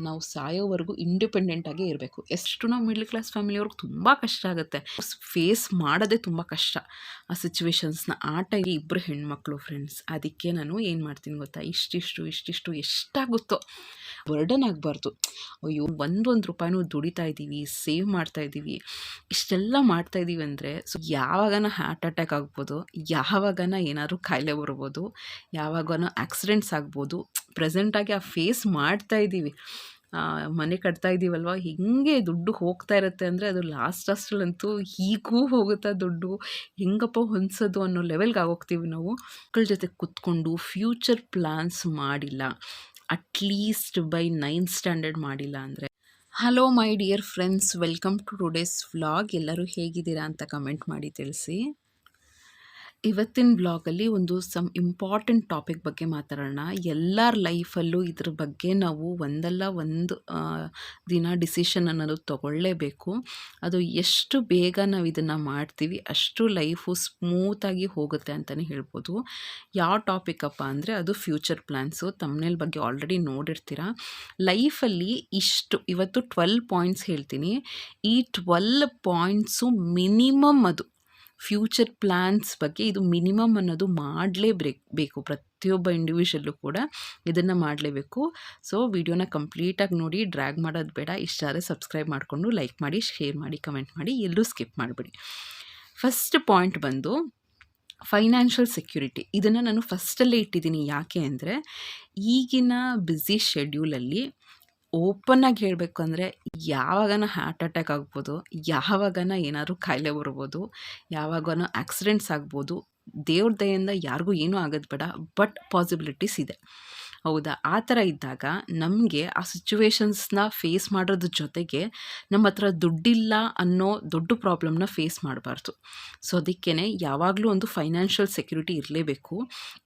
ನಾವು ಸಾಯೋವರೆಗೂ ಇಂಡಿಪೆಂಡೆಂಟಾಗೇ ಇರಬೇಕು. ಎಷ್ಟು ನಾವು ಮಿಡ್ಲ್ ಕ್ಲಾಸ್ ಫ್ಯಾಮಿಲಿಯವ್ರಿಗೆ ತುಂಬ ಕಷ್ಟ ಆಗುತ್ತೆ. ಫೇಸ್ ಮಾಡೋದೇ ತುಂಬ ಕಷ್ಟ. ಆ ಸಿಚುವೇಶನ್ಸ್ನ ಆ ಇಬ್ಬರು ಹೆಣ್ಮಕ್ಳು ಫ್ರೆಂಡ್ಸ್ ಅದಕ್ಕೆ ನಾನು ಏನು ಮಾಡ್ತೀನಿ ಗೊತ್ತಾ? ಇಷ್ಟಿಷ್ಟು ಇಷ್ಟಿಷ್ಟು ಎಷ್ಟಾಗುತ್ತೋ? ಬರ್ಡನ್ ಆಗಬಾರ್ದು. ಅಯ್ಯೋ, ಒಂದೊಂದು ರೂಪಾಯಿನೂ ದುಡಿತಾ ಇದ್ದೀವಿ ಸೇವ್ ಮಾಡ್ತಾ ಇದ್ದೀವಿ. ಇಷ್ಟೆಲ್ಲ ಮಾಡ್ತಾ ಇದ್ದೀವಿ ಅಂದರೆ ಸೊ ಯಾವಾಗನ ಹಾರ್ಟ್ ಅಟ್ಯಾಕ್ ಆಗ್ಬೋದು, ಯಾವಾಗನ ಏನಾದರೂ ಕಾಯಿಲೆ ಬರ್ಬೋದು, ಯಾವಾಗನ ಆಕ್ಸಿಡೆಂಟ್ಸ್ ಆಗ್ಬೋದು ಪ್ರೆಸೆಂಟಾಗಿ ಆ ಫೇಸ್ ಮಾಡ್ತಾ ಇದ್ದೀವಿ. ಮನೆ ಕಟ್ತಾ ಇದ್ದೀವಲ್ವ? ಹಿಂಗೆ ದುಡ್ಡು ಹೋಗ್ತಾ ಇರುತ್ತೆ ಅಂದರೆ ಅದು ಲಾಸ್ಟ್ ಅಷ್ಟಲ್ಲಂತೂ ಹೀಗೂ ಹೋಗುತ್ತಾ ದುಡ್ಡು. ಹೆಂಗಪ್ಪ ಹೊಂದಿಸೋದು ಅನ್ನೋ ಲೆವೆಲ್ಗೆ ಆಗೋಗ್ತೀವಿ ನಾವು. ಮಕ್ಕಳ ಜೊತೆ ಕೂತ್ಕೊಂಡು ಫ್ಯೂಚರ್ ಪ್ಲ್ಯಾನ್ಸ್ ಮಾಡಿಲ್ಲ. At least by ninth standard ಮಾಡಿಲ್ಲ ಅಂದರೆ. Hello my dear friends welcome to today's vlog ಎಲ್ಲರೂ ಹೇಗಿದ್ದೀರಾ ಅಂತ ಕಮೆಂಟ್ ಮಾಡಿ ತಿಳಿಸಿ. ಇವತ್ತಿನ ಬ್ಲಾಗಲ್ಲಿ ಒಂದು ಸಮ್ ಇಂಪಾರ್ಟೆಂಟ್ ಟಾಪಿಕ್ ಬಗ್ಗೆ ಮಾತಾಡೋಣ. ಎಲ್ಲರ ಲೈಫಲ್ಲೂ ಇದ್ರ ಬಗ್ಗೆ ನಾವು ಒಂದಲ್ಲ ಒಂದು ದಿನ ಡಿಸಿಷನ್ ಅನ್ನೋದು ತಗೊಳ್ಳೇಬೇಕು. ಅದು ಎಷ್ಟು ಬೇಗ ನಾವು ಇದನ್ನು ಮಾಡ್ತೀವಿ, ಅಷ್ಟು ಲೈಫು ಸ್ಮೂತಾಗಿ ಹೋಗುತ್ತೆ ಅಂತಲೇ ಹೇಳ್ಬೋದು. ಯಾವ ಟಾಪಿಕಪ್ಪ ಅಂದರೆ ಅದು ಫ್ಯೂಚರ್ ಪ್ಲ್ಯಾನ್ಸು ತಮ್ಮನೇಲ್ ಬಗ್ಗೆ ಆಲ್ರೆಡಿ ನೋಡಿರ್ತೀರ. ಲೈಫಲ್ಲಿ ಇಷ್ಟು, ಇವತ್ತು ಟ್ವೆಲ್ ಪಾಯಿಂಟ್ಸ್ ಹೇಳ್ತೀನಿ. ಈ ಟ್ವೆಲ್ ಪಾಯಿಂಟ್ಸು ಮಿನಿಮಮ್ ಅದು. ಫ್ಯೂಚರ್ ಪ್ಲ್ಯಾನ್ಸ್ ಬಗ್ಗೆ ಇದು ಮಿನಿಮಮ್ ಅನ್ನೋದು ಮಾಡಲೇಬೇಕು ಬೇಕು. ಪ್ರತಿಯೊಬ್ಬ ಇಂಡಿವಿಜುವಲ್ಲು ಕೂಡ ಇದನ್ನು ಮಾಡಲೇಬೇಕು. ಸೊ, ವಿಡಿಯೋನ ಕಂಪ್ಲೀಟಾಗಿ ನೋಡಿ, ಡ್ರ್ಯಾಗ್ ಮಾಡೋದು ಬೇಡ. ಇಷ್ಟಾದರೆ ಸಬ್ಸ್ಕ್ರೈಬ್ ಮಾಡಿಕೊಂಡು ಲೈಕ್ ಮಾಡಿ, ಶೇರ್ ಮಾಡಿ, ಕಮೆಂಟ್ ಮಾಡಿ, ಎಲ್ಲೂ ಸ್ಕಿಪ್ ಮಾಡಿಬಿಡಿ. ಫಸ್ಟ್ ಪಾಯಿಂಟ್ ಬಂದು ಫೈನಾನ್ಷಿಯಲ್ ಸೆಕ್ಯೂರಿಟಿ. ಇದನ್ನು ನಾನು ಫಸ್ಟಲ್ಲೇ ಇಟ್ಟಿದ್ದೀನಿ. ಯಾಕೆ ಅಂದರೆ ಈಗಿನ ಬ್ಯುಸಿ ಶೆಡ್ಯೂಲಲ್ಲಿ ಓಪನ್ನಾಗಿ ಹೇಳಬೇಕು ಅಂದರೆ ಯಾವಾಗನ ಹಾರ್ಟ್ ಅಟ್ಯಾಕ್ ಆಗ್ಬೋದು, ಯಾವಾಗನ ಏನಾದರೂ ಕಾಯಿಲೆ ಬರ್ಬೋದು, ಯಾವಾಗನ ಆಕ್ಸಿಡೆಂಟ್ಸ್ ಆಗ್ಬೋದು, ದೇವ್ರ ದಯೆಯಿಂದ ಯಾರಿಗೂ ಏನೂ ಆಗೋದು ಬೇಡ, ಬಟ್ ಪಾಸಿಬಿಲಿಟೀಸ್ ಇದೆ. ಹೌದಾ? ಆ ಥರ ಇದ್ದಾಗ ನಮಗೆ ಆ ಸಿಚುವೇಶನ್ಸ್ನ ಫೇಸ್ ಮಾಡೋದ್ರ ಜೊತೆಗೆ ನಮ್ಮ ಹತ್ರ ದುಡ್ಡಿಲ್ಲ ಅನ್ನೋ ದೊಡ್ಡ ಪ್ರಾಬ್ಲಮ್ನ ಫೇಸ್ ಮಾಡಬಾರ್ದು. ಸೊ ಅದಕ್ಕೇ ಯಾವಾಗಲೂ ಒಂದು ಫೈನಾನ್ಷಿಯಲ್ ಸೆಕ್ಯೂರಿಟಿ ಇರಲೇಬೇಕು.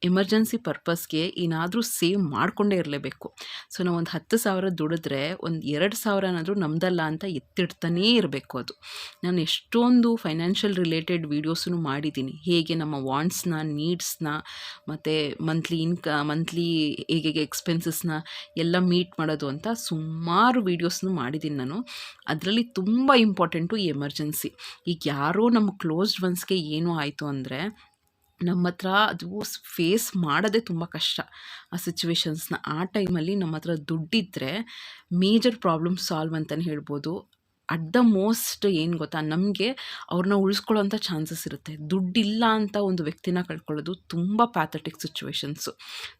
ಎಮರ್ಜೆನ್ಸಿ ಪರ್ಪಸ್ಗೆ ಏನಾದರೂ ಸೇವ್ ಮಾಡಿಕೊಂಡೇ ಇರಲೇಬೇಕು. ಸೊ ನಾವು ಒಂದು ಹತ್ತು ಸಾವಿರ ದುಡಿದ್ರೆ ಒಂದು ಎರಡು ಸಾವಿರನಾದರೂ ನಮ್ದಲ್ಲ ಅಂತ ಎತ್ತಿಡ್ತಾನೇ ಇರಬೇಕು ಅದು. ನಾನು ಎಷ್ಟೊಂದು ಫೈನಾನ್ಷಿಯಲ್ ರಿಲೇಟೆಡ್ ವೀಡಿಯೋಸನ್ನು ಮಾಡಿದ್ದೀನಿ. ಹೇಗೆ ನಮ್ಮ ವಾಂಟ್ಸ್ನ ನೀಡ್ಸ್ನ ಮತ್ತು ಮಂತ್ಲಿ ಇನ್ಕ ಮಂತ್ಲಿ ಹೇಗೆ ಎಕ್ಸ್ಪೆನ್ಸಸ್ನ ಎಲ್ಲ ಮೀಟ್ ಮಾಡೋದು ಅಂತ ಸುಮಾರು ವೀಡಿಯೋಸ್ನು ಮಾಡಿದ್ದೀನಿ ನಾನು. ಅದರಲ್ಲಿ ತುಂಬ ಇಂಪಾರ್ಟೆಂಟು ಈ ಎಮರ್ಜೆನ್ಸಿ ಈಗ ಯಾರೋ ನಮ್ಮ ಕ್ಲೋಸ್ಡ್ ಒನ್ಸ್ಗೆ ಏನೂ ಆಯಿತು ಅಂದರೆ ನಮ್ಮ ಹತ್ರ ಅದು ಫೇಸ್ ಮಾಡೋದೇ ತುಂಬ ಕಷ್ಟ. ಆ ಸಿಚುವೇಶನ್ಸ್ನ ಆ ಟೈಮಲ್ಲಿ ನಮ್ಮ ಹತ್ರ ದುಡ್ಡಿದ್ದರೆ ಮೇಜರ್ ಪ್ರಾಬ್ಲಮ್ ಸಾಲ್ವ್ ಅಂತಲೇ ಹೇಳ್ಬೋದು. ಅಟ್ ದ ಮೋಸ್ಟ್ ಏನು ಗೊತ್ತಾ? ನಮಗೆ ಅವ್ರನ್ನ ಉಳಿಸ್ಕೊಳ್ಳೋಂಥ ಚಾನ್ಸಸ್ ಇರುತ್ತೆ. ದುಡ್ಡಿಲ್ಲ ಅಂತ ಒಂದು ವ್ಯಕ್ತಿನ ಕಳ್ಕೊಳ್ಳೋದು ತುಂಬ ಪ್ಯಾಥಟಿಕ್ ಸಿಚುವೇಶನ್ಸು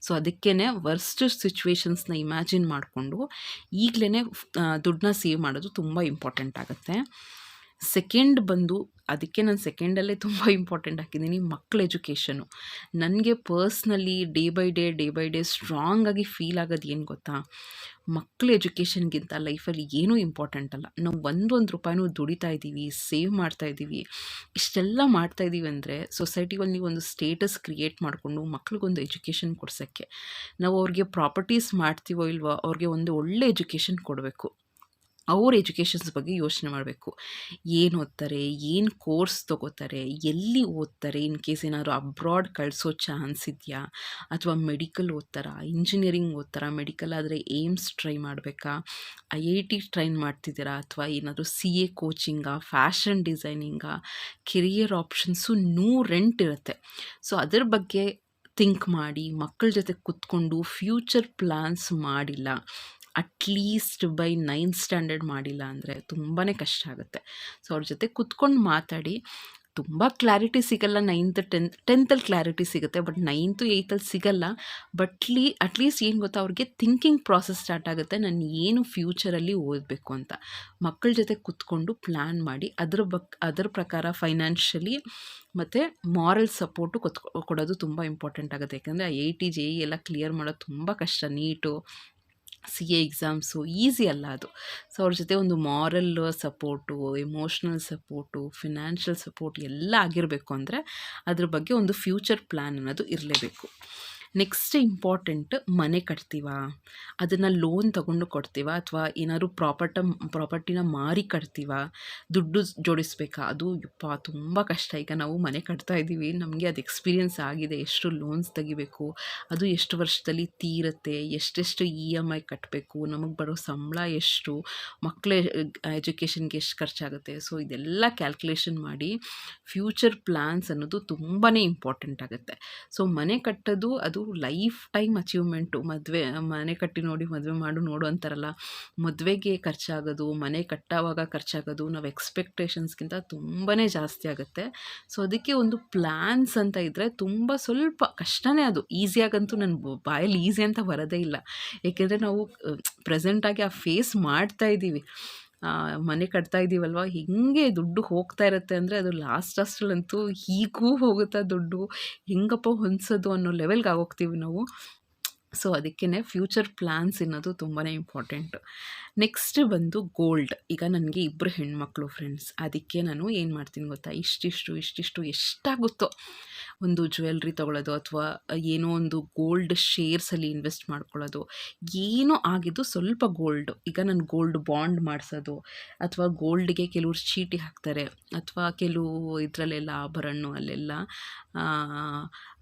ಸೊ ಅದಕ್ಕೇ ವರ್ಸ್ಟ್ ಸಿಚುವೇಶನ್ಸ್ನ ಇಮ್ಯಾಜಿನ್ ಮಾಡಿಕೊಂಡು ಈಗಲೇ ದುಡ್ಡನ್ನ ಸೇವ್ ಮಾಡೋದು ತುಂಬ ಇಂಪಾರ್ಟೆಂಟ್ ಆಗುತ್ತೆ. ಸೆಕೆಂಡ್ ಬಂದು ಅದಕ್ಕೆ ನಾನು ಸೆಕೆಂಡಲ್ಲೇ ತುಂಬ ಇಂಪಾರ್ಟೆಂಟ್ ಹಾಕಿದ್ದೀನಿ ಮಕ್ಕಳ ಎಜುಕೇಷನು ನನಗೆ personally day by day day by day ಸ್ಟ್ರಾಂಗಾಗಿ feel ಆಗೋದು ಏನು ಗೊತ್ತಾ? ಮಕ್ಕಳ ಎಜುಕೇಷನ್ಗಿಂತ ಲೈಫಲ್ಲಿ ಏನೂ ಇಂಪಾರ್ಟೆಂಟ್ ಅಲ್ಲ. ನಾವು ಒಂದೊಂದು ರೂಪಾಯಿನೂ ದುಡಿತಾ ಇದ್ದೀವಿ ಸೇವ್ ಮಾಡ್ತಾ ಇದ್ದೀವಿ. ಇಷ್ಟೆಲ್ಲ ಮಾಡ್ತಾ ಇದ್ದೀವಿ ಅಂದರೆ ಸೊಸೈಟಿಯಲ್ಲಿ ಒಂದು ಸ್ಟೇಟಸ್ ಕ್ರಿಯೇಟ್ ಮಾಡಿಕೊಂಡು ಮಕ್ಳಿಗೊಂದು ಎಜುಕೇಷನ್ ಕೊಡ್ಸೋಕ್ಕೆ. ನಾವು ಅವ್ರಿಗೆ ಪ್ರಾಪರ್ಟೀಸ್ ಮಾಡ್ತೀವೋ ಇಲ್ವೋ ಅವ್ರಿಗೆ ಒಂದು ಒಳ್ಳೆ ಎಜುಕೇಷನ್ ಕೊಡಬೇಕು. ಅವ್ರ ಎಜುಕೇಷನ್ಸ್ ಬಗ್ಗೆ ಯೋಚನೆ ಮಾಡಬೇಕು. ಏನು ಓದ್ತಾರೆ, ಏನು ಕೋರ್ಸ್ ತೊಗೋತಾರೆ, ಎಲ್ಲಿ ಓದ್ತಾರೆ, ಇನ್ ಕೇಸ್ ಏನಾದರೂ ಅಬ್ರಾಡ್ ಕಳಿಸೋ ಚಾನ್ಸ್ ಇದೆಯಾ? ಅಥವಾ ಮೆಡಿಕಲ್ ಓದ್ತಾರಾ? ಇಂಜಿನಿಯರಿಂಗ್ ಓದ್ತಾರಾ? ಮೆಡಿಕಲ್ ಆದರೆ ಏಮ್ಸ್ ಟ್ರೈ ಮಾಡಬೇಕಾ? ಐ ಐ ಟಿ ಟ್ರೈನ್ ಮಾಡ್ತಿದ್ದೀರಾ? ಅಥವಾ ಏನಾದರೂ ಸಿ ಎ ಕೋಚಿಂಗಾ? ಫ್ಯಾಷನ್ ಡಿಸೈನಿಂಗಾ? ಕೆರಿಯರ್ ಆಪ್ಷನ್ಸು ನೂರೆಂಟು ಇರುತ್ತೆ. ಸೊ ಅದ್ರ ಬಗ್ಗೆ ಥಿಂಕ್ ಮಾಡಿ, ಮಕ್ಕಳ ಜೊತೆ ಕುತ್ಕೊಂಡು ಫ್ಯೂಚರ್ ಪ್ಲ್ಯಾನ್ಸ್ ಮಾಡಿಲ್ಲ. At least by ninth standard ಮಾಡಿಲ್ಲ ಅಂದರೆ ತುಂಬಾ ಕಷ್ಟ ಆಗುತ್ತೆ. ಸೊ ಅವ್ರ ಜೊತೆ ಕುತ್ಕೊಂಡು ಮಾತಾಡಿ, ತುಂಬ ಕ್ಲಾರಿಟಿ ಸಿಗಲ್ಲ ನೈನ್ತ್, ಟೆಂತ್ ಟೆಂತಲ್ಲಿ ಕ್ಲಾರಿಟಿ ಸಿಗುತ್ತೆ, ಬಟ್ ನೈನ್ತು ಏಯ್ತಲ್ಲಿ ಸಿಗಲ್ಲ. ಬಟ್ಲಿ ಅಟ್ಲೀಸ್ಟ್ ಏನು ಗೊತ್ತಾ, ಅವ್ರಿಗೆ ಥಿಂಕಿಂಗ್ ಪ್ರಾಸೆಸ್ ಸ್ಟಾರ್ಟ್ ಆಗುತ್ತೆ, ನಾನು ಏನು ಫ್ಯೂಚರಲ್ಲಿ ಓದಬೇಕು ಅಂತ. ಮಕ್ಕಳ ಜೊತೆ ಕುತ್ಕೊಂಡು ಪ್ಲ್ಯಾನ್ ಮಾಡಿ, ಅದ್ರ ಬಕ್, ಅದರ ಪ್ರಕಾರ ಫೈನಾನ್ಷಿಯಲಿ ಮತ್ತು ಮಾರಲ್ ಸಪೋರ್ಟು ಕೊತ್ ಕೊಡೋದು ತುಂಬ ಇಂಪಾರ್ಟೆಂಟ್ ಆಗುತ್ತೆ. ಯಾಕಂದರೆ I I T J E ಎಲ್ಲ ಕ್ಲಿಯರ್ ಮಾಡೋದು ತುಂಬ ಕಷ್ಟ, NEET C A exams easy ಅಲ್ಲ ಅದು. ಸೊ, ಅವ್ರ ಜೊತೆ ಒಂದು moral support emotional support financial support ಎಲ್ಲ ಆಗಿರಬೇಕು ಅಂದರೆ ಅದ್ರ ಬಗ್ಗೆ ಒಂದು ಫ್ಯೂಚರ್ ಪ್ಲ್ಯಾನ್ ಅನ್ನೋದು ಇರಲೇಬೇಕು. ನೆಕ್ಸ್ಟ್ ಇಂಪಾರ್ಟೆಂಟ್ ಮನೆ ಕಟ್ತೀವಾ? ಅದನ್ನು ಲೋನ್ ತಗೊಂಡು ಕೊಡ್ತೀವ? ಅಥವಾ ಏನಾದರೂ ಪ್ರಾಪರ್ಟ ಪ್ರಾಪರ್ಟಿನ ಮಾರಿ ಕಟ್ತೀವಾ? ದುಡ್ಡು ಜೋಡಿಸ್ಬೇಕಾ? ಅದು ಯಪ್ಪ, ತುಂಬ ಕಷ್ಟ. ಈಗ ನಾವು ಮನೆ ಕಟ್ತಾ ಇದ್ದೀವಿ. ನಮಗೆ ಅದು ಎಕ್ಸ್ಪೀರಿಯನ್ಸ್ ಆಗಿದೆ. ಎಷ್ಟು ಲೋನ್ಸ್ ತೆಗಿಬೇಕು? ಅದು ಎಷ್ಟು ವರ್ಷದಲ್ಲಿ ತೀರುತ್ತೆ? ಎಷ್ಟೆಷ್ಟು ಇ ಎಂ ಐ ಕಟ್ಟಬೇಕು ನಮಗೆ ಬರೋ ಸಂಬಳ ಎಷ್ಟು? ಮಕ್ಕಳ ಎಜುಕೇಷನ್ಗೆ ಎಷ್ಟು ಖರ್ಚಾಗುತ್ತೆ? ಸೊ ಇದೆಲ್ಲ ಕ್ಯಾಲ್ಕುಲೇಷನ್ ಮಾಡಿ ಫ್ಯೂಚರ್ ಪ್ಲ್ಯಾನ್ಸ್ ಅನ್ನೋದು ತುಂಬಾ ಇಂಪಾರ್ಟೆಂಟ್ ಆಗುತ್ತೆ. ಸೊ ಮನೆ ಕಟ್ಟೋದು ಅದು ಲೈಫ್ ಟೈಮ್ ಅಚೀವ್ಮೆಂಟು. ಮದುವೆ, ಮನೆ ಕಟ್ಟಿ ನೋಡಿ ಮದುವೆ ಮಾಡು, ನೋಡು ಅಂತಾರಲ್ಲ. ಮದುವೆಗೆ ಖರ್ಚಾಗೋದು, ಮನೆ ಕಟ್ಟೋವಾಗ ಖರ್ಚಾಗೋದು, ನಾವು ಎಕ್ಸ್ಪೆಕ್ಟೇಷನ್ಸ್ಗಿಂತ ತುಂಬಾ ಜಾಸ್ತಿ ಆಗುತ್ತೆ. ಸೊ ಅದಕ್ಕೆ ಒಂದು ಪ್ಲ್ಯಾನ್ಸ್ ಅಂತ ಇದ್ದರೆ ತುಂಬ ಸ್ವಲ್ಪ ಕಷ್ಟನೇ ಅದು. ಈಸಿಯಾಗಂತೂ ನನ್ನ ಬಾಯಲ್ಲಿ ಈಸಿ ಅಂತ ಬರೋದೇ ಇಲ್ಲ. ಏಕೆಂದರೆ ನಾವು ಪ್ರೆಸೆಂಟಾಗಿ ಆ ಫೇಸ್ ಮಾಡ್ತಾ ಇದ್ದೀವಿ ಮನೆ ಕಟ್ತಾ ಇದ್ದೀವಲ್ವ ಹಿಂಗೆ ದುಡ್ಡು ಹೋಗ್ತಾ ಇರುತ್ತೆ ಅಂದರೆ ಅದು ಲಾಸ್ಟ್ ಅಷ್ಟರಲ್ಲಂತೂ ಹೀಗೂ ಹೋಗುತ್ತಾ ದುಡ್ಡು. ಹೆಂಗಪ್ಪ ಹೊಂದ್ಸೋದು ಅನ್ನೋ ಲೆವೆಲ್ಗೆ ಆಗೋಗ್ತೀವಿ ನಾವು. ಸೊ ಅದಕ್ಕೇ ಫ್ಯೂಚರ್ ಪ್ಲ್ಯಾನ್ಸ್ ಅನ್ನೋದು ತುಂಬಾ ಇಂಪಾರ್ಟೆಂಟ್. ನೆಕ್ಸ್ಟ್ ಬಂದು ಗೋಲ್ಡ್. ಈಗ ನನಗೆ ಇಬ್ಬರು ಹೆಣ್ಮಕ್ಳು ಫ್ರೆಂಡ್ಸ್. ಅದಕ್ಕೆ ನಾನು ಏನು ಮಾಡ್ತೀನಿ ಗೊತ್ತಾ? ಇಷ್ಟಿಷ್ಟು ಇಷ್ಟಿಷ್ಟು ಎಷ್ಟಾಗುತ್ತೋ ಒಂದು ಜ್ಯುವೆಲ್ರಿ ತೊಗೊಳ್ಳೋದು ಅಥವಾ ಏನೋ ಒಂದು ಗೋಲ್ಡ್ ಶೇರ್ಸಲ್ಲಿ ಇನ್ವೆಸ್ಟ್ ಮಾಡ್ಕೊಳ್ಳೋದು. ಏನೋ ಆಗಿದ್ದು ಸ್ವಲ್ಪ ಗೋಲ್ಡ್. ಈಗ ನಾನು ಗೋಲ್ಡ್ ಬಾಂಡ್ ಮಾಡಿಸೋದು ಅಥವಾ ಗೋಲ್ಡ್ಗೆ ಕೆಲವ್ರು ಚೀಟಿ ಹಾಕ್ತಾರೆ ಅಥವಾ ಕೆಲವು ಇದರಲ್ಲೆಲ್ಲ ಆಭರಣ ಅಲ್ಲೆಲ್ಲ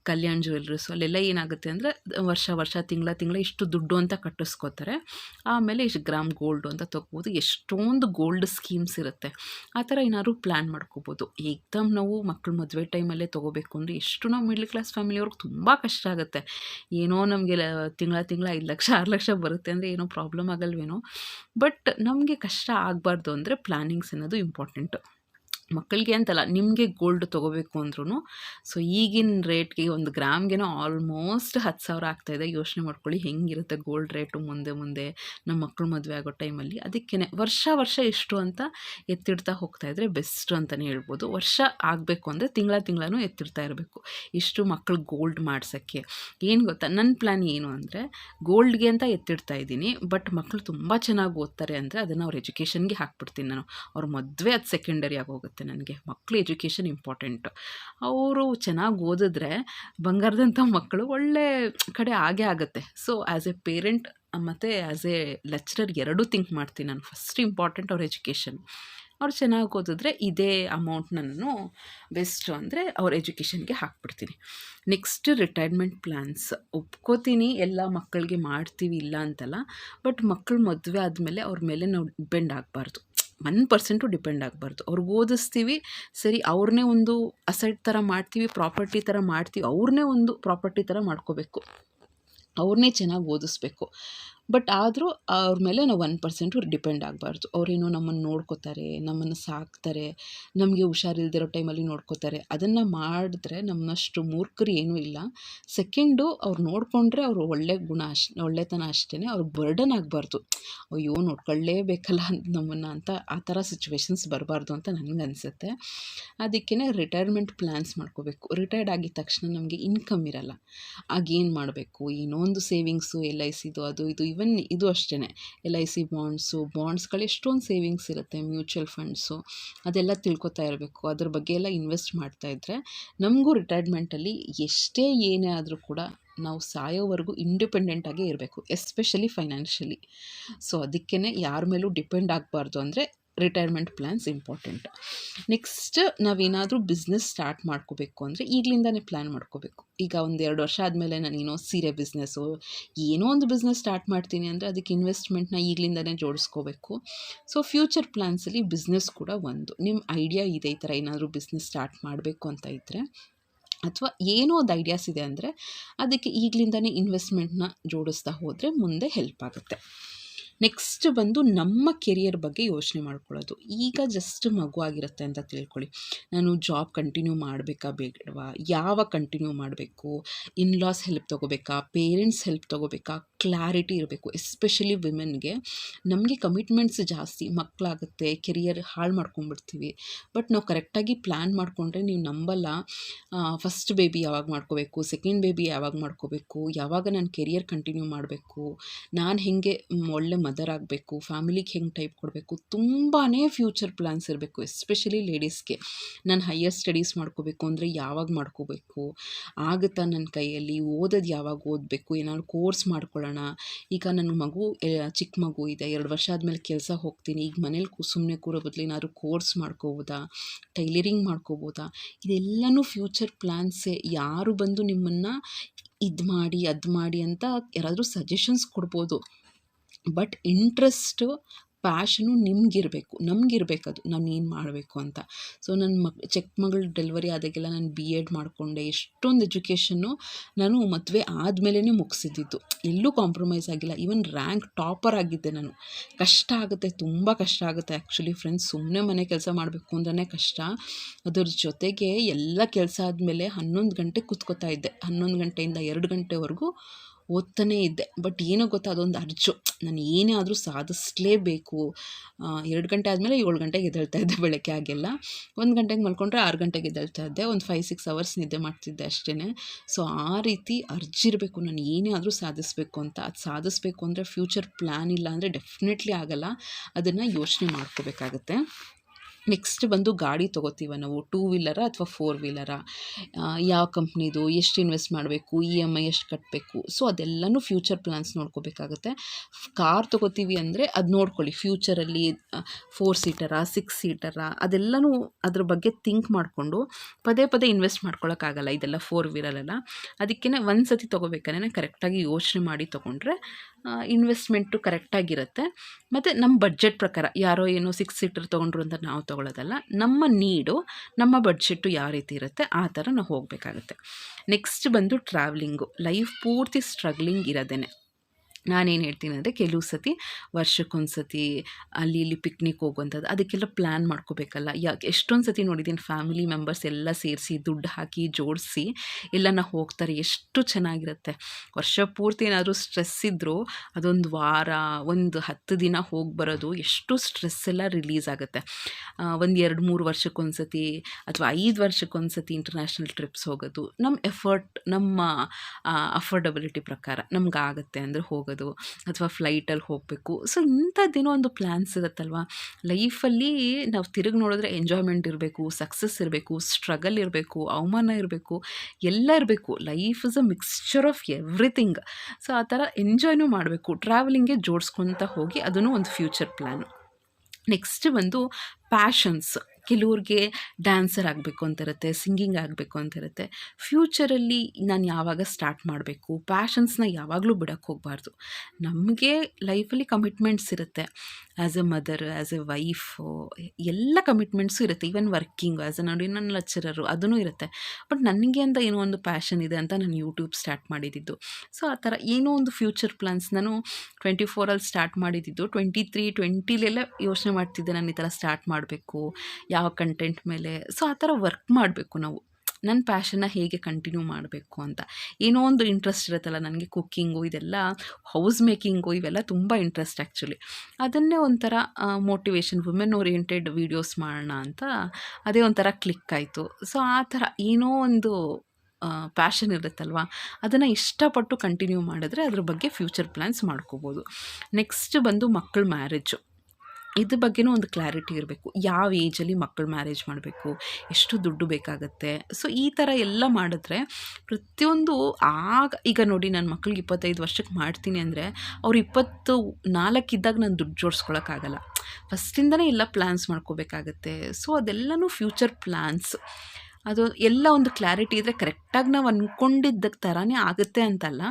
ಕಲ್ಯಾಣ್ ಜ್ಯುವೆಲ್ರೀಸು ಅಲ್ಲೆಲ್ಲ ಏನಾಗುತ್ತೆ ಅಂದರೆ ವರ್ಷ ವರ್ಷ, ತಿಂಗಳ ತಿಂಗಳ ಇಷ್ಟು ದುಡ್ಡು ಅಂತ ಕಟ್ಟಿಸ್ಕೋತಾರೆ. ಆಮೇಲೆ ಇಷ್ಟು ಗ್ರಾಮ್ ಗೋಲ್ಡು ಅಂತ ತೊಗೋಬೋದು. ಎಷ್ಟೊಂದು ಗೋಲ್ಡ್ ಸ್ಕೀಮ್ಸ್ ಇರುತ್ತೆ. ಆ ಥರ ಏನಾದ್ರು ಪ್ಲ್ಯಾನ್ ಮಾಡ್ಕೋಬೋದು. ಏಕ್ದಮ್ ನಾವು ಮಕ್ಕಳ ಮದುವೆ ಟೈಮಲ್ಲೇ ತೊಗೋಬೇಕು ಅಂದರೆ ಎಷ್ಟು ನಾವು ಮಿಡ್ಲ್ ಕ್ಲಾಸ್ ಫ್ಯಾಮಿಲಿಯವ್ರಿಗೆ ತುಂಬ ಕಷ್ಟ ಆಗುತ್ತೆ. ಏನೋ ನಮಗೆ ತಿಂಗಳ ತಿಂಗಳ ಐದು ಲಕ್ಷ, ಆರು ಲಕ್ಷ ಬರುತ್ತೆ ಅಂದರೆ ಏನೋ ಪ್ರಾಬ್ಲಮ್ ಆಗಲ್ವೇನೋ. ಬಟ್ ನಮಗೆ ಕಷ್ಟ ಆಗಬಾರ್ದು ಅಂದರೆ ಪ್ಲ್ಯಾನಿಂಗ್ಸ್ ಅನ್ನೋದು ಇಂಪಾರ್ಟೆಂಟು ಮಕ್ಕಳಿಗೆ ಅಂತಲ್ಲ, ನಿಮಗೆ ಗೋಲ್ಡ್ ತೊಗೋಬೇಕು ಅಂದ್ರೂ ಸೊ ಈಗಿನ ರೇಟ್ಗೆ ಒಂದು ಗ್ರಾಮ್ಗೆನೋ ಆಲ್ಮೋಸ್ಟ್ ಹತ್ತು ಸಾವಿರ ಆಗ್ತಾಯಿದೆ ಯೋಚನೆ ಮಾಡ್ಕೊಳ್ಳಿ, ಹೆಂಗಿರುತ್ತೆ ಗೋಲ್ಡ್ ರೇಟು ಮುಂದೆ ಮುಂದೆ ನಮ್ಮ ಮಕ್ಕಳು ಮದುವೆ ಆಗೋ ಟೈಮಲ್ಲಿ ಅದಕ್ಕೇ ವರ್ಷ ವರ್ಷ ಎಷ್ಟು ಅಂತ ಎತ್ತಿಡ್ತಾ ಹೋಗ್ತಾ ಇದ್ದರೆ ಬೆಸ್ಟ್ ಅಂತಲೇ ಹೇಳ್ಬೋದು. ವರ್ಷ ಆಗಬೇಕು ಅಂದರೆ ತಿಂಗಳ ತಿಂಗಳೂ ಎತ್ತಿಡ್ತಾ ಇರಬೇಕು ಇಷ್ಟು ಮಕ್ಕಳು ಗೋಲ್ಡ್ ಮಾಡ್ಸೋಕ್ಕೆ. ಏನು ಗೊತ್ತಾ ನನ್ನ ಪ್ಲ್ಯಾನ್ ಏನು ಅಂದರೆ ಗೋಲ್ಡ್ಗೆ ಅಂತ ಎತ್ತಿಡ್ತಾ ಇದ್ದೀನಿ ಬಟ್ ಮಕ್ಕಳು ತುಂಬ ಚೆನ್ನಾಗಿ ಓದ್ತಾರೆ ಅಂದರೆ ಅದನ್ನು ಅವ್ರ ಎಜುಕೇಷನ್ಗೆ ಹಾಕ್ಬಿಡ್ತೀನಿ ನಾನು. ಅವ್ರ ಮದುವೆ ಅದು ಸೆಕೆಂಡರಿ ಆಗೋಗುತ್ತೆ ನನಗೆ ಮಕ್ಕಳು ಎಜುಕೇಷನ್ ಇಂಪಾರ್ಟೆಂಟು. ಅವರು ಚೆನ್ನಾಗಿ ಓದಿದ್ರೆ ಬಂಗಾರದಂಥ ಮಕ್ಕಳು ಒಳ್ಳೆ ಕಡೆ ಆಗೇ ಆಗುತ್ತೆ. ಸೊ ಆ್ಯಸ್ ಎ ಪೇರೆಂಟ್ ಮತ್ತು ಆ್ಯಸ್ ಎ ಲೆಕ್ಚರರ್ ಎರಡೂ ಥಿಂಕ್ ಮಾಡ್ತೀನಿ ನಾನು. ಫಸ್ಟ್ ಇಂಪಾರ್ಟೆಂಟ್ ಅವ್ರ ಎಜುಕೇಷನ್. ಅವ್ರು ಚೆನ್ನಾಗಿ ಓದಿದ್ರೆ ಇದೇ ಅಮೌಂಟ್ ನಾನು ಬೆಸ್ಟ್ ಅಂದರೆ ಅವ್ರ ಎಜುಕೇಷನ್ಗೆ ಹಾಕ್ಬಿಡ್ತೀನಿ. ನೆಕ್ಸ್ಟ್ ರಿಟೈರ್ಮೆಂಟ್ ಪ್ಲ್ಯಾನ್ಸ್ ಒಪ್ಕೋತೀನಿ, ಎಲ್ಲ ಮಕ್ಕಳಿಗೆ ಮಾಡ್ತೀವಿ ಇಲ್ಲ ಅಂತಲ್ಲ ಬಟ್ ಮಕ್ಕಳು ಮದುವೆ ಆದಮೇಲೆ ಅವ್ರ ಮೇಲೆ ನಾವು ಡಿಪೆಂಡ್ ಆಗಬಾರ್ದು. ಒನ್ ಪರ್ಸೆಂಟು ಡಿಪೆಂಡ್ ಆಗಬಾರ್ದು. ಅವ್ರಿಗೆ ಓದಿಸ್ತೀವಿ, ಸರಿ ಅವ್ರನ್ನೇ ಒಂದು ಅಸೆಟ್ ಥರ ಮಾಡ್ತೀವಿ ಪ್ರಾಪರ್ಟಿ ಥರ ಮಾಡ್ತೀವಿ ಅವ್ರನ್ನೇ ಒಂದು ಪ್ರಾಪರ್ಟಿ ಥರ ಮಾಡ್ಕೋಬೇಕು. ಅವ್ರನ್ನೇ ಚೆನ್ನಾಗಿ ಓದಿಸ್ಬೇಕು. ಬಟ್ ಆದರೂ ಅವ್ರ ಮೇಲೆ ನಾವು ಒನ್ ಪರ್ಸೆಂಟು ಡಿಪೆಂಡ್ ಆಗಬಾರ್ದು. ಅವರೇನೋ ನಮ್ಮನ್ನು ನೋಡ್ಕೋತಾರೆ, ನಮ್ಮನ್ನು ಸಾಕ್ತಾರೆ, ನಮಗೆ ಹುಷಾರಿಲ್ದಿರೋ ಟೈಮಲ್ಲಿ ನೋಡ್ಕೋತಾರೆ. ಅದನ್ನು ಮಾಡಿದ್ರೆ ನಮ್ಮಷ್ಟು ಮೂರ್ಖರು ಏನೂ ಇಲ್ಲ. ಸೆಕೆಂಡು ಅವ್ರು ನೋಡಿಕೊಂಡ್ರೆ ಅವರು ಒಳ್ಳೆ ಗುಣ ಅಷ್ಟೇ ಒಳ್ಳೆತನ ಅಷ್ಟೇ ಅವ್ರಿಗೆ ಬರ್ಡನ್ ಆಗಬಾರ್ದು. ಅಯ್ಯೋ, ನೋಡ್ಕೊಳ್ಳೇಬೇಕಲ್ಲ ಅಂತ ನಮ್ಮನ್ನು ಅಂತ ಆ ಥರ ಸಿಚುವೇಶನ್ಸ್ ಬರಬಾರ್ದು ಅಂತ ನನಗನ್ಸುತ್ತೆ ಅದಕ್ಕೇ ರಿಟೈರ್ಮೆಂಟ್ ಪ್ಲ್ಯಾನ್ಸ್ ಮಾಡ್ಕೋಬೇಕು. ರಿಟೈರ್ಡ್ ಆಗಿದ ತಕ್ಷಣ ನಮಗೆ ಇನ್ಕಮ್ ಇರಲ್ಲ. ಆಗೇನು ಮಾಡಬೇಕು? ಏನೋ ಒಂದು ಸೇವಿಂಗ್ಸು ಎಲ್ ಐ ಸಿದು ಅದು ಇದು ಇವನ್ ಇದು ಅಷ್ಟೇ ಎಲ್ ಐ ಸಿ ಬಾಂಡ್ಸು ಬಾಂಡ್ಸ್ಗಳು ಎಷ್ಟೊಂದು ಸೇವಿಂಗ್ಸ್ ಇರುತ್ತೆ ಮ್ಯೂಚುವಲ್ ಫಂಡ್ಸು ಅದೆಲ್ಲ ತಿಳ್ಕೊತಾ ಇರಬೇಕು. ಅದ್ರ ಬಗ್ಗೆ ಎಲ್ಲ ಇನ್ವೆಸ್ಟ್ ಮಾಡ್ತಾ ಇದ್ದರೆ ನಮಗೂ ರಿಟೈರ್ಮೆಂಟಲ್ಲಿ ಎಷ್ಟೇ ಏನೇ ಆದರೂ ಕೂಡ ನಾವು ಸಾಯೋವರೆಗೂ ಇಂಡಿಪೆಂಡೆಂಟಾಗೇ ಇರಬೇಕು ಎಸ್ಪೆಷಲಿ ಫೈನಾನ್ಷಿಯಲಿ ಸೊ ಅದಕ್ಕೇ ಯಾರ ಮೇಲೂ ಡಿಪೆಂಡ್ ಆಗಬಾರ್ದು ಅಂದರೆ ರಿಟೈರ್ಮೆಂಟ್ ಪ್ಲ್ಯಾನ್ಸ್ ಇಂಪಾರ್ಟೆಂಟ್ ನೆಕ್ಸ್ಟ್ ನಾವೇನಾದರೂ ಬಿಸ್ನೆಸ್ ಸ್ಟಾರ್ಟ್ ಮಾಡ್ಕೋಬೇಕು ಅಂದರೆ ಈಗಲಿಂದನೇ ಪ್ಲ್ಯಾನ್ ಮಾಡ್ಕೋಬೇಕು. ಈಗ ಒಂದು ಎರಡು ವರ್ಷ ಆದಮೇಲೆ ನಾನೇನೋ ಸೀರೆ ಬಿಸ್ನೆಸ್ಸು ಏನೋ ಒಂದು ಬಿಸ್ನೆಸ್ ಸ್ಟಾರ್ಟ್ ಮಾಡ್ತೀನಿ ಅಂದರೆ ಅದಕ್ಕೆ ಇನ್ವೆಸ್ಟ್ಮೆಂಟ್ನ ಈಗಲಿಂದನೇ ಜೋಡಿಸ್ಕೋಬೇಕು. ಸೊ ಫ್ಯೂಚರ್ ಪ್ಲ್ಯಾನ್ಸಲ್ಲಿ ಬಿಸ್ನೆಸ್ ಕೂಡ ಒಂದು. ನಿಮ್ಮ ಐಡಿಯಾ ಇದೆ ಈ ಥರ ಏನಾದರೂ ಬಿಸ್ನೆಸ್ ಸ್ಟಾರ್ಟ್ ಮಾಡಬೇಕು ಅಂತ ಇದ್ದರೆ ಅಥವಾ ಏನೋ ಒಂದು ಐಡಿಯಾಸ್ ಇದೆ ಅಂದರೆ ಅದಕ್ಕೆ ಈಗಲಿಂದನೇ ಇನ್ವೆಸ್ಟ್ಮೆಂಟ್ನ ಜೋಡಿಸ್ತಾ ಹೋದರೆ ಮುಂದೆ ಹೆಲ್ಪ್ ಆಗುತ್ತೆ. ನೆಕ್ಸ್ಟ್ ಬಂದು ನಮ್ಮ ಕೆರಿಯರ್ ಬಗ್ಗೆ ಯೋಚನೆ ಮಾಡ್ಕೊಳ್ಳೋದು. ಈಗ ಜಸ್ಟ್ ಮಗು ಆಗಿರುತ್ತೆ ಅಂತ ತಿಳ್ಕೊಳ್ಳಿ. ನಾನು ಜಾಬ್ ಕಂಟಿನ್ಯೂ ಮಾಡಬೇಕಾ ಬೇಡವಾ? ಯಾವ ಕಂಟಿನ್ಯೂ ಮಾಡಬೇಕು? ಇನ್ಲಾಸ್ ಹೆಲ್ಪ್ ತೊಗೋಬೇಕಾ? ಪೇರೆಂಟ್ಸ್ ಹೆಲ್ಪ್ ತೊಗೋಬೇಕಾ? ಕ್ಲಾರಿಟಿ ಇರಬೇಕು ಎಸ್ಪೆಷಲಿ ವಿಮೆನ್ಗೆ ನಮಗೆ ಕಮಿಟ್ಮೆಂಟ್ಸ್ ಜಾಸ್ತಿ ಮಕ್ಕಳಾಗುತ್ತೆ ಕೆರಿಯರ್ ಹಾಳು ಮಾಡ್ಕೊಂಡ್ಬಿಡ್ತೀವಿ. ಬಟ್ ನಾವು ಕರೆಕ್ಟಾಗಿ ಪ್ಲ್ಯಾನ್ ಮಾಡಿಕೊಂಡ್ರೆ ನೀವು ನಂಬಲ್ಲ ಫಸ್ಟ್ ಬೇಬಿ ಯಾವಾಗ ಮಾಡ್ಕೋಬೇಕು ಸೆಕೆಂಡ್ ಬೇಬಿ ಯಾವಾಗ ಮಾಡ್ಕೋಬೇಕು, ಯಾವಾಗ ನಾನು ಕೆರಿಯರ್ ಕಂಟಿನ್ಯೂ ಮಾಡಬೇಕು, ನಾನು ಹೇಗೆ ಒಳ್ಳೆ ಮದರ್ ಆಗಬೇಕು ಫ್ಯಾಮಿಲಿಗೆ ಹೆಂಗೆ ಟೈಪ್ ಕೊಡಬೇಕು ತುಂಬಾ ಫ್ಯೂಚರ್ ಪ್ಲ್ಯಾನ್ಸ್ ಇರಬೇಕು ಎಸ್ಪೆಷಲಿ ಲೇಡೀಸ್ಗೆ ನಾನು ಹೈಯರ್ ಸ್ಟಡೀಸ್ ಮಾಡ್ಕೋಬೇಕು ಅಂದರೆ ಯಾವಾಗ ಮಾಡ್ಕೋಬೇಕು, ಆಗುತ್ತಾ ನನ್ನ ಕೈಯಲ್ಲಿ, ಓದೋದು ಯಾವಾಗ ಓದಬೇಕು, ಏನಾದ್ರು ಕೋರ್ಸ್ ಮಾಡ್ಕೊಳ್ಳೋಣ ಈಗ ನನ್ನ ಮಗು ಚಿಕ್ಕ ಮಗು ಇದೆ. ಎರಡು ವರ್ಷ ಆದಮೇಲೆ ಕೆಲಸ ಹೋಗ್ತೀನಿ. ಈಗ ಮನೇಲಿ ಕೂ ಸುಮ್ಮನೆ ಕೂರೋ ಬದಲು ಏನಾದ್ರು ಕೋರ್ಸ್ ಮಾಡ್ಕೋಬೋದಾ? ಟೈಲರಿಂಗ್ ಮಾಡ್ಕೋಬೋದಾ? ಇದೆಲ್ಲನೂ ಫ್ಯೂಚರ್ ಪ್ಲ್ಯಾನ್ಸೇ ಯಾರು ಬಂದು ನಿಮ್ಮನ್ನು ಇದು ಮಾಡಿ, ಅದು ಮಾಡಿ ಅಂತ ಯಾರಾದರೂ ಸಜೆಷನ್ಸ್ ಕೊಡ್ಬೋದು. ಬಟ್ ಇಂಟ್ರೆಸ್ಟು ಪ್ಯಾಷನು ನಿಮಗಿರಬೇಕು ಅದು ನಾನು ಏನು ಮಾಡಬೇಕು ಅಂತ. ಸೊ ನನ್ನ ಮಗ ಚಿಕ್ಕ ಮಗಳು ಡೆಲಿವರಿ ಆದಾಗೆಲ್ಲ ನಾನು ಬಿ ಎಡ್ ಮಾಡಿಕೊಂಡೆ, ಎಷ್ಟೊಂದು ಎಜುಕೇಷನ್ನು ನಾನು ಮದುವೆ ಆದಮೇಲೆ ಮುಗಿಸಿದ್ದಿದ್ದು ಎಲ್ಲೂ ಕಾಂಪ್ರಮೈಸ್ ಆಗಿಲ್ಲ ಈವನ್ ರ್ಯಾಂಕ್ ಟಾಪರ್ ಆಗಿದ್ದೆ ನಾನು. ಕಷ್ಟ ಆಗುತ್ತೆ, ತುಂಬ ಕಷ್ಟ ಆಗುತ್ತೆ. ಆ್ಯಕ್ಚುಲಿ ಫ್ರೆಂಡ್ಸ್ ಸುಮ್ಮನೆ ಮನೆ ಕೆಲಸ ಮಾಡಬೇಕು ಅಂದ್ರೆ ಕಷ್ಟ. ಅದ್ರ ಜೊತೆಗೆ ಎಲ್ಲ ಕೆಲಸ ಆದಮೇಲೆ ಹನ್ನೊಂದು ಗಂಟೆ ಕೂತ್ಕೋತಾ ಇದ್ದೆ. ಹನ್ನೊಂದು ಗಂಟೆಯಿಂದ ಎರಡು ಗಂಟೆವರೆಗೂ ಓದ್ತಾನೇ ಇದ್ದೆ. ಬಟ್ ಏನೋ ಗೊತ್ತಾ, ಅದೊಂದು ಅರ್ಜು. ನಾನು ಏನೇ ಆದರೂ ಸಾಧಿಸಲೇಬೇಕು. ಎರಡು ಗಂಟೆ ಆದಮೇಲೆ ಏಳು ಗಂಟೆಗೆ ಎದ್ದೇಳ್ತಾ ಇದ್ದೆ ಬೆಳಗ್ಗೆ ಆಗೆಲ್ಲ ಒಂದು ಗಂಟೆಗೆ ಮಲ್ಕೊಂಡ್ರೆ ಆರು ಗಂಟೆಗೆ ಎದ್ದೇಳ್ತಾ ಇದ್ದೆ. ಒಂದು ಫೈವ್ ಸಿಕ್ಸ್ ಅವರ್ಸ್ ನಿದ್ದೆ ಮಾಡ್ತಿದ್ದೆ ಅಷ್ಟೇ ಸೊ ಆ ರೀತಿ ಅರ್ಜಿರಬೇಕು ನಾನು ಏನೇ ಆದರೂ ಸಾಧಿಸಬೇಕು ಅಂತ. ಅದು ಸಾಧಿಸ್ಬೇಕು ಅಂದರೆ ಫ್ಯೂಚರ್ ಪ್ಲ್ಯಾನ್ ಇಲ್ಲ ಅಂದರೆ ಡೆಫಿನೆಟ್ಲಿ ಆಗಲ್ಲ. ಅದನ್ನು ಯೋಚನೆ ಮಾಡ್ಕೋಬೇಕಾಗತ್ತೆ. ನೆಕ್ಸ್ಟ್ ಬಂದು ಗಾಡಿ ತೊಗೋತೀವ ನಾವು ಟೂ ವೀಲರಾ ಅಥವಾ ಫೋರ್ ವೀಲರಾ ಯಾವ ಕಂಪ್ನಿದು, ಎಷ್ಟು ಇನ್ವೆಸ್ಟ್ ಮಾಡಬೇಕು ಇ ಎಂ ಐ ಎಷ್ಟು ಕಟ್ಟಬೇಕು ಸೊ ಅದೆಲ್ಲನೂ ಫ್ಯೂಚರ್ ಪ್ಲ್ಯಾನ್ಸ್ ನೋಡ್ಕೋಬೇಕಾಗುತ್ತೆ. ಕಾರ್ ತೊಗೋತೀವಿ ಅಂದರೆ ಅದು ನೋಡ್ಕೊಳ್ಳಿ ಫ್ಯೂಚರಲ್ಲಿ ಫೋರ್ ಸೀಟರಾ ಸಿಕ್ಸ್ ಸೀಟರಾ ಅದೆಲ್ಲನೂ ಅದ್ರ ಬಗ್ಗೆ ಥಿಂಕ್ ಮಾಡಿಕೊಂಡು, ಪದೇ ಪದೇ ಇನ್ವೆಸ್ಟ್ ಮಾಡ್ಕೊಳ್ಳೋಕ್ಕಾಗಲ್ಲ ಇದೆಲ್ಲ ಫೋರ್ ವೀಲರೆಲ್ಲ ಅದಕ್ಕೇ ಒಂದು ಸತಿ ತೊಗೋಬೇಕಾದ್ರೆ ಕರೆಕ್ಟಾಗಿ ಯೋಚನೆ ಮಾಡಿ ತೊಗೊಂಡ್ರೆ ಇನ್ವೆಸ್ಟ್ಮೆಂಟು ಕರೆಕ್ಟಾಗಿರುತ್ತೆ ಮತ್ತು ನಮ್ಮ ಬಡ್ಜೆಟ್ ಪ್ರಕಾರ, ಯಾರೋ ಏನೋ ಸಿಕ್ಸ್ ಸೀಟರ್ ತೊಗೊಂಡ್ರು ಅಂತ ನಾವು ತೊಗೊಳ್ಳೋದಲ್ಲ ನಮ್ಮ ನೀಡು, ನಮ್ಮ ಬಡ್ಜೆಟ್ಟು ಯಾವ ರೀತಿ ಇರುತ್ತೆ, ಆ ಥರ ನಾವು ಹೋಗಬೇಕಾಗುತ್ತೆ. ನೆಕ್ಸ್ಟ್ ಬಂದು ಟ್ರಾವ್ಲಿಂಗು ಲೈಫ್ ಪೂರ್ತಿ ಸ್ಟ್ರಗ್ಲಿಂಗ್ ಇರೋದೇ ನಾನೇನು ಹೇಳ್ತೀನಿ ಅಂದರೆ ಕೆಲವು ಸತಿ ವರ್ಷಕ್ಕೊಂದು ಸತಿ ಅಲ್ಲಿ ಇಲ್ಲಿ ಪಿಕ್ನಿಕ್ ಹೋಗುವಂಥದ್ದು ಅದಕ್ಕೆಲ್ಲ ಪ್ಲ್ಯಾನ್ ಮಾಡ್ಕೋಬೇಕಲ್ಲ. ಯಾಕೆ ಎಷ್ಟೊಂದು ಸತಿ ನೋಡಿದ್ದೀನಿ ಫ್ಯಾಮಿಲಿ ಮೆಂಬರ್ಸ್ ಎಲ್ಲ ಸೇರಿಸಿ ದುಡ್ಡು ಹಾಕಿ ಜೋಡಿಸಿ ಎಲ್ಲನ ಹೋಗ್ತಾರೆ, ಎಷ್ಟು ಚೆನ್ನಾಗಿರುತ್ತೆ. ವರ್ಷ ಪೂರ್ತಿ ಏನಾದರೂ ಸ್ಟ್ರೆಸ್ ಇದ್ದರೂ ಅದೊಂದು ವಾರ, ಒಂದು ಹತ್ತು ದಿನ ಹೋಗಿ ಬರೋದು ಎಷ್ಟು ಸ್ಟ್ರೆಸ್ ಎಲ್ಲ ರಿಲೀಸ್ ಆಗುತ್ತೆ. ಒಂದು ಎರಡು ಮೂರು ವರ್ಷಕ್ಕೊಂದು ಸತಿ ಅಥವಾ ಐದು ವರ್ಷಕ್ಕೊಂದು ಸತಿ ಇಂಟರ್ನ್ಯಾಷನಲ್ ಟ್ರಿಪ್ಸ್ ಹೋಗೋದು ನಮ್ಮ ಎಫರ್ಟ್ ನಮ್ಮ ಅಫೋರ್ಡಬಿಲಿಟಿ ಪ್ರಕಾರ ನಮ್ಗೆ ಆಗುತ್ತೆ ಅಂದರೆ ಹೋಗೋದು. ಅಥವಾ ಫ್ಲೈಟಲ್ಲಿ ಹೋಗಬೇಕು. ಸೊ ಇಂಥದ್ದೇನೋ ಒಂದು ಪ್ಲ್ಯಾನ್ಸ್ ಇರುತ್ತಲ್ವ ಲೈಫಲ್ಲಿ ನಾವು ತಿರುಗಿ ನೋಡಿದ್ರೆ ಎಂಜಾಯ್ಮೆಂಟ್ ಇರಬೇಕು ಸಕ್ಸಸ್ ಇರಬೇಕು ಸ್ಟ್ರಗಲ್ ಇರಬೇಕು, ಅವಮಾನ ಇರಬೇಕು, ಎಲ್ಲ ಇರಬೇಕು. Life is a mixture of everything so ಆ ಥರ ಎಂಜಾಯ್ನೂ ಮಾಡಬೇಕು ಟ್ರಾವೆಲಿಂಗ್ಗೆ ಜೋಡಿಸ್ಕೊತ ಹೋಗಿ ಅದನ್ನು ಒಂದು ಫ್ಯೂಚರ್ ಪ್ಲ್ಯಾನು ನೆಕ್ಸ್ಟ್ ಬಂದು ಪ್ಯಾಷನ್ಸ್ ಕೆಲವ್ರಿಗೆ ಡ್ಯಾನ್ಸರ್ ಆಗಬೇಕು ಅಂತ ಇರುತ್ತೆ ಸಿಂಗಿಂಗ್ ಆಗಬೇಕು ಅಂತ ಇರುತ್ತೆ ಫ್ಯೂಚರಲ್ಲಿ ನಾನು ಯಾವಾಗ ಸ್ಟಾರ್ಟ್ ಮಾಡಬೇಕು? ಪ್ಯಾಷನ್ಸ್ನ ಯಾವಾಗಲೂ ಬಿಡೋಕ್ಕೆ ಹೋಗಬಾರ್ದು. ನಮಗೆ ಲೈಫಲ್ಲಿ ಕಮಿಟ್ಮೆಂಟ್ಸ್ ಇರುತ್ತೆ. As a mother as a wife ಎಲ್ಲ ಕಮಿಟ್ಮೆಂಟ್ಸು ಇರುತ್ತೆ. ಈವನ್ ವರ್ಕಿಂಗ್ ಆ್ಯಸ್ ಎ ನೋಡಿ ನನ್ನ ಲೆಕ್ಚರರು ಅದೂ ಇರುತ್ತೆ. ಬಟ್ ನನಗೆ ಅಂತ ಏನೋ ಒಂದು ಪ್ಯಾಷನ್ ಇದೆ ಅಂತ ನಾನು ಯೂಟ್ಯೂಬ್ ಸ್ಟಾರ್ಟ್ ಮಾಡಿದ್ದು. ಸೊ ಆ ಥರ ಏನೋ ಒಂದು ಫ್ಯೂಚರ್ ಪ್ಲಾನ್ಸ್ ನಾನು ಟ್ವೆಂಟಿ ಫೋರಲ್ಲಿ ಸ್ಟಾರ್ಟ್ ಮಾಡಿದ್ದು. ಟ್ವೆಂಟಿ ತ್ರೀ ಟ್ವೆಂಟಿಲೆಲ್ಲ ಯೋಚನೆ ಮಾಡ್ತಿದ್ದೆ ನಾನು ಈ ಥರ ಸ್ಟಾರ್ಟ್ ಮಾಡಬೇಕು, ಯಾವ ಕಂಟೆಂಟ್ ಮೇಲೆ. ಸೊ ಆ ಥರ ವರ್ಕ್ ಮಾಡಬೇಕು ನಾವು. ನನ್ನ ಪ್ಯಾಷನ್ನ ಹೇಗೆ ಕಂಟಿನ್ಯೂ ಮಾಡಬೇಕು ಅಂತ. ಏನೋ ಒಂದು ಇಂಟ್ರೆಸ್ಟ್ ಇರುತ್ತಲ್ಲ ನನಗೆ ಕುಕ್ಕಿಂಗು ಇದೆಲ್ಲ ಹೌಸ್ ಮೇಕಿಂಗು ಇವೆಲ್ಲ ತುಂಬ ಇಂಟ್ರೆಸ್ಟ್ ಆ್ಯಕ್ಚುಲಿ ಅದನ್ನೇ ಒಂಥರ ಮೋಟಿವೇಶನ್ ವುಮೆನ್ ಓರಿಯೆಂಟೆಡ್ ವೀಡಿಯೋಸ್ ಮಾಡೋಣ ಅಂತ ಅದೇ ಒಂಥರ ಕ್ಲಿಕ್ ಆಯಿತು. ಸೊ ಆ ಥರ ಏನೋ ಒಂದು ಪ್ಯಾಷನ್ ಇರುತ್ತಲ್ವ? ಅದನ್ನು ಇಷ್ಟಪಟ್ಟು ಕಂಟಿನ್ಯೂ ಮಾಡಿದ್ರೆ ಅದ್ರ ಬಗ್ಗೆ ಫ್ಯೂಚರ್ ಪ್ಲ್ಯಾನ್ಸ್ ಮಾಡ್ಕೋಬೋದು. ನೆಕ್ಸ್ಟ್ ಬಂದು ಮಕ್ಕಳ ಮ್ಯಾರೇಜು ಇದ್ರ ಬಗ್ಗೆನೂ ಒಂದು ಕ್ಲಾರಿಟಿ ಇರಬೇಕು. ಯಾವ ಏಜಲ್ಲಿ ಮಕ್ಕಳು ಮ್ಯಾರೇಜ್ ಮಾಡಬೇಕು, ಎಷ್ಟು ದುಡ್ಡು ಬೇಕಾಗುತ್ತೆ. ಸೊ ಈ ಥರ ಎಲ್ಲ ಮಾಡಿದ್ರೆ ಪ್ರತಿಯೊಂದು ಆಗ, ಈಗ ನೋಡಿ ನನ್ನ ಮಕ್ಳಿಗೆ ಇಪ್ಪತ್ತೈದು ವರ್ಷಕ್ಕೆ ಮಾಡ್ತೀನಿ ಅಂದರೆ ಅವ್ರು ಇಪ್ಪತ್ತು ನಾಲ್ಕಿದ್ದಾಗ ನಾನು ದುಡ್ಡು ಜೋಡಿಸ್ಕೊಳಕ್ಕಾಗಲ್ಲ. ಫಸ್ಟಿಂದನೇ ಎಲ್ಲ ಪ್ಲ್ಯಾನ್ಸ್ ಮಾಡ್ಕೋಬೇಕಾಗತ್ತೆ. ಸೊ ಅದೆಲ್ಲನೂ ಫ್ಯೂಚರ್ ಪ್ಲ್ಯಾನ್ಸ್ ಅದು ಎಲ್ಲ ಒಂದು ಕ್ಲಾರಿಟಿ ಇದ್ದರೆ ಕರೆಕ್ಟಾಗಿ ನಾವು ಅಂದ್ಕೊಂಡಿದ್ದ ಥರನೇ ಆಗುತ್ತೆ ಅಂತಲ್ಲ.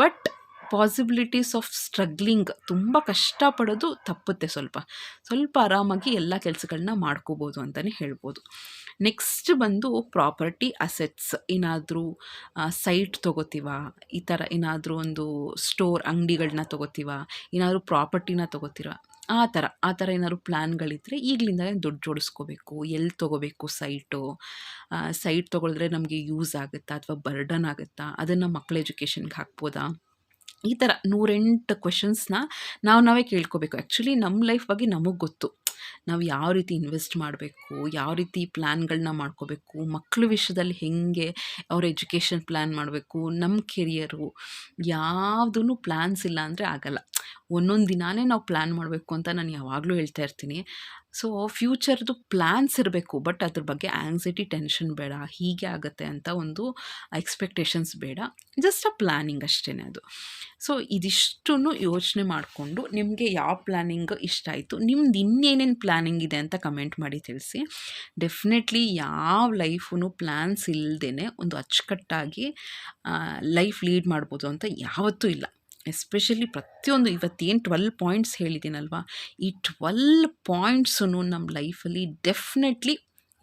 ಬಟ್ ಪಾಸಿಬಿಲಿಟೀಸ್ ಆಫ್ ಸ್ಟ್ರಗ್ಲಿಂಗ್ ತುಂಬ ಕಷ್ಟಪಡೋದು ತಪ್ಪುತ್ತೆ ಸ್ವಲ್ಪ. ಸ್ವಲ್ಪ ಆರಾಮಾಗಿ ಎಲ್ಲ ಕೆಲಸಗಳನ್ನ ಮಾಡ್ಕೋಬೋದು ಅಂತಲೇ ಹೇಳ್ಬೋದು. ನೆಕ್ಸ್ಟ್ ಬಂದು ಪ್ರಾಪರ್ಟಿ ಅಸೆಟ್ಸ್ ಏನಾದರೂ ಸೈಟ್ ತೊಗೋತೀವ? ಈ ಥರ ಏನಾದರೂ ಒಂದು ಸ್ಟೋರ್ ಅಂಗಡಿಗಳನ್ನ ತೊಗೋತೀವ? ಏನಾದರೂ ಪ್ರಾಪರ್ಟಿನ ತೊಗೋತೀರ? ಆ ಥರ ಆ ಥರ ಏನಾದ್ರು ಪ್ಲ್ಯಾನ್ಗಳಿದ್ದರೆ ಈಗಲಿಂದಲೇ ದುಡ್ಡು ಜೋಡಿಸ್ಕೋಬೇಕು. ಎಲ್ಲಿ ತೊಗೋಬೇಕು ಸೈಟು ಸೈಟ್ ತೊಗೊಳಿದ್ರೆ ನಮಗೆ ಯೂಸ್ ಆಗುತ್ತಾ ಅಥವಾ ಬರ್ಡನ್ ಆಗುತ್ತಾ? ಅದನ್ನು ಮಕ್ಕಳ ಎಜುಕೇಷನ್ಗೆ ಹಾಕ್ಬೋದಾ? ಈ ಥರ ನೂರೆಂಟು ಕ್ವೆಶನ್ಸ್ನ ನಾವು ನಾವೇ ಕೇಳ್ಕೋಬೇಕು. ಆ್ಯಕ್ಚುಲಿ ನಮ್ಮ ಲೈಫ್ ಬಗ್ಗೆ ನಮಗೆ ಗೊತ್ತು. ನಾವು ಯಾವ ರೀತಿ ಇನ್ವೆಸ್ಟ್ ಮಾಡಬೇಕು, ಯಾವ ರೀತಿ ಪ್ಲ್ಯಾನ್ಗಳನ್ನ ಮಾಡ್ಕೋಬೇಕು ಮಕ್ಕಳ ವಿಷಯದಲ್ಲಿ ಹೇಗೆ ಅವ್ರ ಎಜುಕೇಷನ್ ಪ್ಲ್ಯಾನ್ ಮಾಡಬೇಕು ನಮ್ಮ ಕೆರಿಯರು ಯಾವುದೂ ಪ್ಲ್ಯಾನ್ಸ್ ಇಲ್ಲ ಅಂದರೆ ಆಗಲ್ಲ. ಒಂದೊಂದು ದಿನಾನೇ ನಾವು ಪ್ಲ್ಯಾನ್ ಮಾಡಬೇಕು ಅಂತ ನಾನು ಯಾವಾಗಲೂ ಹೇಳ್ತಾ ಇರ್ತೀನಿ. ಸೊ, ಫ್ಯೂಚರ್ದು ಪ್ಲ್ಯಾನ್ಸ್ ಇರಬೇಕು, ಬಟ್ ಅದ್ರ ಬಗ್ಗೆ ಆ್ಯಂಗ್ಸೈಟಿ ಟೆನ್ಷನ್ ಬೇಡ, ಹೀಗೆ ಆಗುತ್ತೆ ಅಂತ ಒಂದು ಎಕ್ಸ್ಪೆಕ್ಟೇಷನ್ಸ್ ಬೇಡ, ಜಸ್ಟ್ ಅ ಪ್ಲ್ಯಾನಿಂಗ್ ಅಷ್ಟೇ ಅದು. ಸೊ ಇದಿಷ್ಟೂ ಯೋಚನೆ ಮಾಡಿಕೊಂಡು ನಿಮಗೆ ಯಾವ ಪ್ಲ್ಯಾನಿಂಗ್ ಇಷ್ಟ ಆಯಿತು, ನಿಮ್ದು ಇನ್ನೇನೇನು ಪ್ಲ್ಯಾನಿಂಗ್ ಇದೆ ಅಂತ ಕಮೆಂಟ್ ಮಾಡಿ ತಿಳಿಸಿ. ಡೆಫಿನೆಟ್ಲಿ ಯಾವ ಲೈಫೂ ಪ್ಲ್ಯಾನ್ಸ್ ಇಲ್ಲದೇ ಒಂದು ಅಚ್ಚುಕಟ್ಟಾಗಿ ಲೈಫ್ ಲೀಡ್ ಮಾಡ್ಬೋದು ಅಂತ ಯಾವತ್ತೂ ಇಲ್ಲ. ಎಸ್ಪೆಷಲಿ ಪ್ರತಿಯೊಂದು ಇವತ್ತೇನು ಟ್ವೆಲ್ ಪಾಯಿಂಟ್ಸ್ ಹೇಳಿದ್ದೀನಲ್ವಾ? ಈ ಟ್ವೆಲ್ ಪಾಯಿಂಟ್ಸೂ ನಮ್ಮ ಲೈಫಲ್ಲಿ ಡೆಫಿನೆಟ್ಲಿ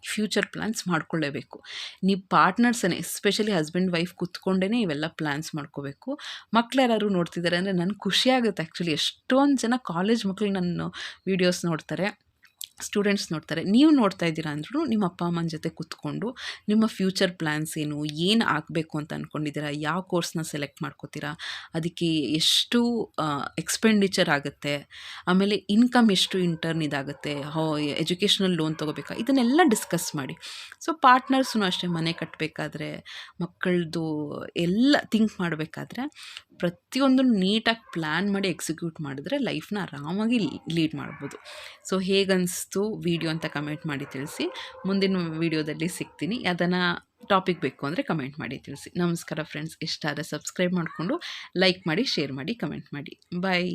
ಫ್ಯೂಚರ್ ಪ್ಲ್ಯಾನ್ಸ್ ಮಾಡ್ಕೊಳ್ಳೇಬೇಕು. ನೀವು ಪಾರ್ಟ್ನರ್ಸನ್ನೇ ಎಸ್ಪೆಷಲಿ ಹಸ್ಬೆಂಡ್ ವೈಫ್ ಕೂತ್ಕೊಂಡೇ ಇವೆಲ್ಲ ಪ್ಲ್ಯಾನ್ಸ್ ಮಾಡ್ಕೋಬೇಕು. ಮಕ್ಳು ಯಾರು ನೋಡ್ತಿದ್ದಾರೆ ಅಂದರೆ ನನಗೆ ಖುಷಿಯಾಗುತ್ತೆ ಆ್ಯಕ್ಚುಲಿ ಎಷ್ಟೊಂದು ಜನ ಕಾಲೇಜ್ ಮಕ್ಳು ನನ್ನ ವೀಡಿಯೋಸ್ ನೋಡ್ತಾರೆ. ಸ್ಟೂಡೆಂಟ್ಸ್ ನೋಡ್ತಾರೆ. ನೀವು ನೋಡ್ತಾ ಇದ್ದೀರಾ ಅಂದ್ರೂ ನಿಮ್ಮ ಅಪ್ಪ ಅಮ್ಮನ ಜೊತೆ ಕೂತ್ಕೊಂಡು ನಿಮ್ಮ ಫ್ಯೂಚರ್ ಪ್ಲ್ಯಾನ್ಸ್ ಏನು ಏನು ಆಗಬೇಕು ಅಂತ ಅಂದ್ಕೊಂಡಿದ್ದೀರಾ ಯಾವ ಕೋರ್ಸ್ನ ಸೆಲೆಕ್ಟ್ ಮಾಡ್ಕೋತೀರಾ? ಅದಕ್ಕೆ ಎಷ್ಟು ಎಕ್ಸ್ಪೆಂಡಿಚರ್ ಆಗುತ್ತೆ? ಆಮೇಲೆ ಇನ್ಕಮ್ ಎಷ್ಟು ಇಂಟರ್ನ್ ಇದಾಗುತ್ತೆ? ಹೋ, ಎಜುಕೇಷನಲ್ ಲೋನ್ ತೊಗೋಬೇಕಾ? ಇದನ್ನೆಲ್ಲ ಡಿಸ್ಕಸ್ ಮಾಡಿ. ಸೊ ಪಾರ್ಟ್ನರ್ಸೂ ಅಷ್ಟೇ ಮನೆ ಕಟ್ಟಬೇಕಾದ್ರೆ ಮಕ್ಕಳದು ಎಲ್ಲ ಥಿಂಕ್ ಮಾಡಬೇಕಾದ್ರೆ ಪ್ರತಿಯೊಂದು ನೀಟಾಗಿ ಪ್ಲ್ಯಾನ್ ಮಾಡಿ ಎಕ್ಸಿಕ್ಯೂಟ್ ಮಾಡಿದ್ರೆ ಲೈಫ್ನ ಆರಾಮಾಗಿ ಲೀಡ್ ಮಾಡ್ಬೋದು. ಸೊ ಹೇಗನ್ನಿಸ್ತು ವೀಡಿಯೋ ಅಂತ ಕಮೆಂಟ್ ಮಾಡಿ ತಿಳಿಸಿ. ಮುಂದಿನ ವೀಡಿಯೋದಲ್ಲಿ ಸಿಗ್ತೀನಿ. ಅದನ್ನು ಟಾಪಿಕ್ ಬೇಕು ಅಂದರೆ ಕಮೆಂಟ್ ಮಾಡಿ ತಿಳಿಸಿ. ನಮಸ್ಕಾರ ಫ್ರೆಂಡ್ಸ್. ಇಷ್ಟ ಆದರೆ ಸಬ್ಸ್ಕ್ರೈಬ್ ಮಾಡಿಕೊಂಡು ಲೈಕ್ ಮಾಡಿ, ಶೇರ್ ಮಾಡಿ, ಕಮೆಂಟ್ ಮಾಡಿ. ಬಾಯ್.